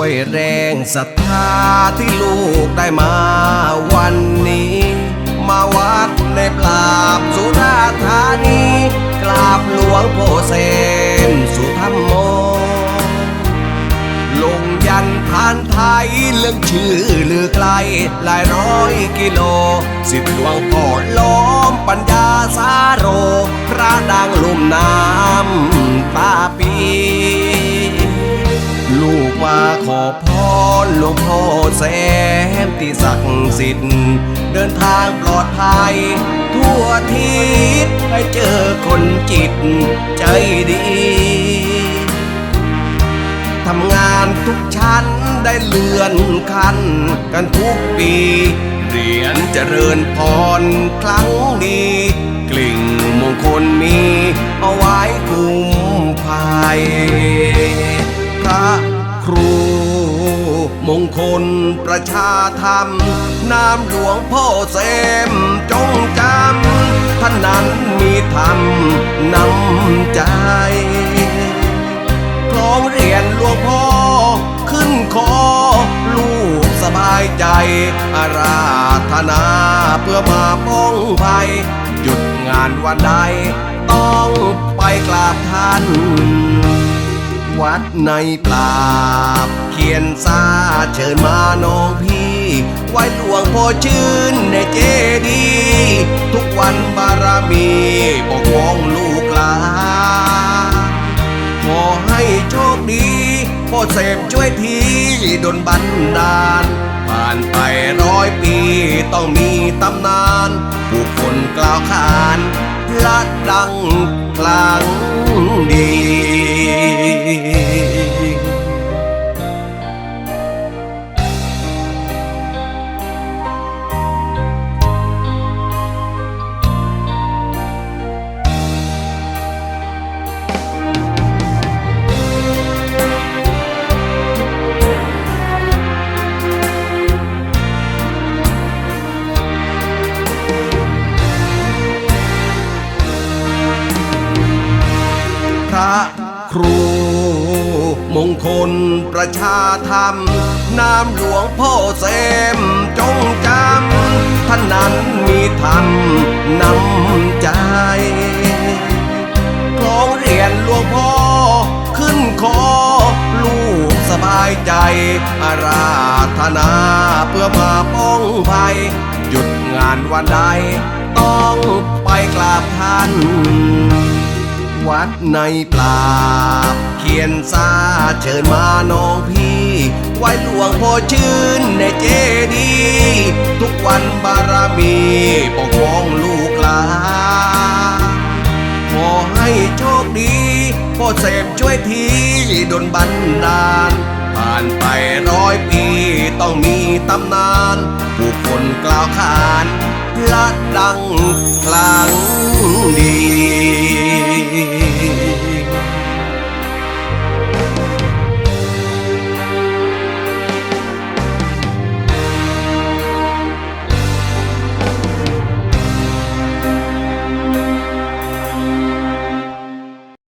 ด้วยแรงศรัทธาที่ลูกได้มาวันนี้ มาวัดในปราบสุราธานีกราบหลวงพ่อเซนสุธรรมโม ลงยันทานไทยเรื่องชื่อลือไกลหลายร้อยกิโล สิบหลวงพ่อล้อมปัญญาสาโร ขอพรหลวงพ่อแซมที่ศักดิ์สิทธิ์ เดินทางปลอดภัย ทั่วทิศให้เจอคนจิตใจดี ทำงานทุกชั้นได้เลื่อนขั้นกันทุกปีเรียนเจริญพรครั้งนี้ กลิ่งมงคลมีเอาไว้ คลประชาธรรมนามหลวงพ่อเซมจงจำท่านนั้นมีธรรมนำใจคล้องเหรียญหลวงพ่อขึ้นคอ ลูกสบายใจ อาราธนาเพื่อมาป้องภัย หยุดงานวันใด ต้องไปกราบท่าน ดในปราบ เขียนซาเชิญมาน้องพี่ ไว้หลวงพ่อชื่นในเจดี ทุกวันบารมีปกป้องลูกหลานขอให้โชคดี พ่อเสพช่วยทีดนบันดาล ผ่านไปร้อยปีต้องมีตำนานผู้คนกล่าวขานละดังคลังดี ครูมงคลประชาธรรม นามหลวงพ่อเซมจงจำท่านนั้นมีธรรมนำใจคล้องเรียญหลวงพ่อขึ้นคอ ลูกสบายใจ อาราธนาเพื่อมาป้องภัย หยุดงานวันใด ต้องไปกราบท่าน วัดในปราบเขียนซาเชิญมาน้องพี่ ไว้หลวงพ่อชื่นในเจดี ทุกวันบารมีปกป้องลูกหลานขอให้โชคดีพ่อเสพช่วยทีดนบันดาล ผ่านไปร้อยปีต้องมีตำนาน ผู้คนกล่าวขานละดังคลังดี